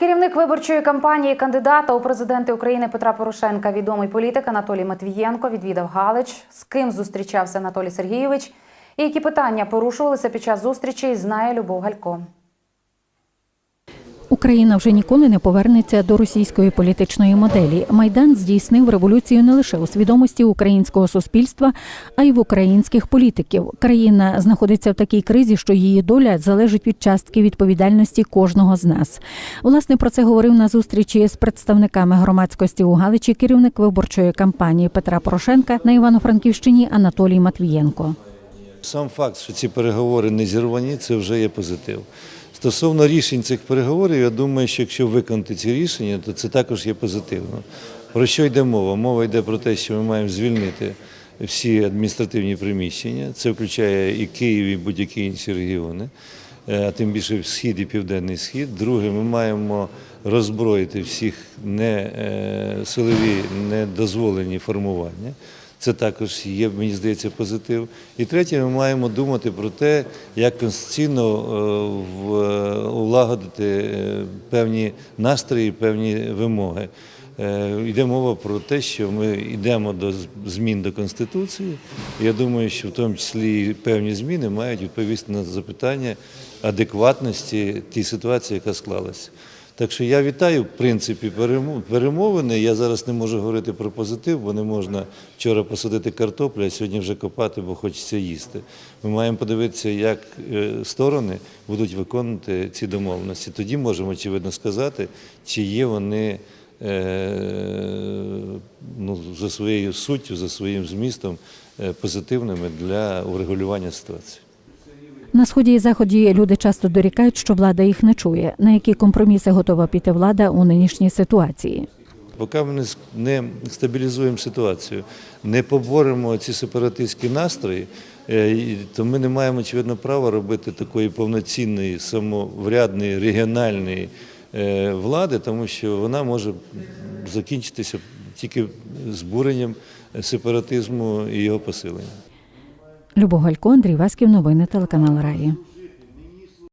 Керівник виборчої кампанії кандидата у президенти України Петра Порошенка, відомий політик Анатолій Матвієнко, відвідав Галич. З ким зустрічався Анатолій Сергійович і які питання порушувалися під час зустрічі, знає Любов Галько. Україна вже ніколи не повернеться до російської політичної моделі. Майдан здійснив революцію не лише у свідомості українського суспільства, а й в українських політиків. Країна знаходиться в такій кризі, що її доля залежить від частки відповідальності кожного з нас. Власне про це говорив на зустрічі з представниками громадськості у Галичі керівник виборчої кампанії Петра Порошенка на Івано-Франківщині Анатолій Матвієнко. Сам факт, що ці переговори не зірвані, це вже є позитив. Стосовно рішень цих переговорів, я думаю, що якщо виконати ці рішення, то це також є позитивно. Про що йде мова? Мова йде про те, що ми маємо звільнити всі адміністративні приміщення. Це включає і Київ, і будь-які інші регіони, е, а тим більше схід і південний схід. Друге, ми маємо роззброїти всіх не е, силові недозволені формування. Це також є, мені здається, позитив. І третє, ми маємо думати про те, як конституційно е, е, улагодити е, певні настрої, певні вимоги. Йде мова про те, що ми йдемо до змін до Конституції. Я думаю, що в тому числі певні зміни мають відповісти на запитання адекватності тій ситуації, яка склалася. Так що я вітаю в принципі перемовини. Я зараз не можу говорити про позитив, бо не можна вчора посадити картоплю, а сьогодні вже копати, бо хочеться їсти. Ми маємо подивитися, як е, сторони будуть виконувати ці домовленості. Тоді можемо очевидно сказати, чи є вони е, ну, за своєю суттю, за своїм змістом е, позитивними для урегулювання ситуації. На сході і заході люди часто дорікають, що влада їх не чує. На які компроміси готова піти влада у нинішній ситуації? Поки ми не стабілізуємо ситуацію, не поборемо ці сепаратистські настрої, е, то ми не маємо очевидно права робити такої повноцінної, самоврядної, регіональної е, влади, тому що вона може закінчитися тільки збуренням сепаратизму і його посиленням. Любов Галько, Андрій Васьків, новини телеканал Раї.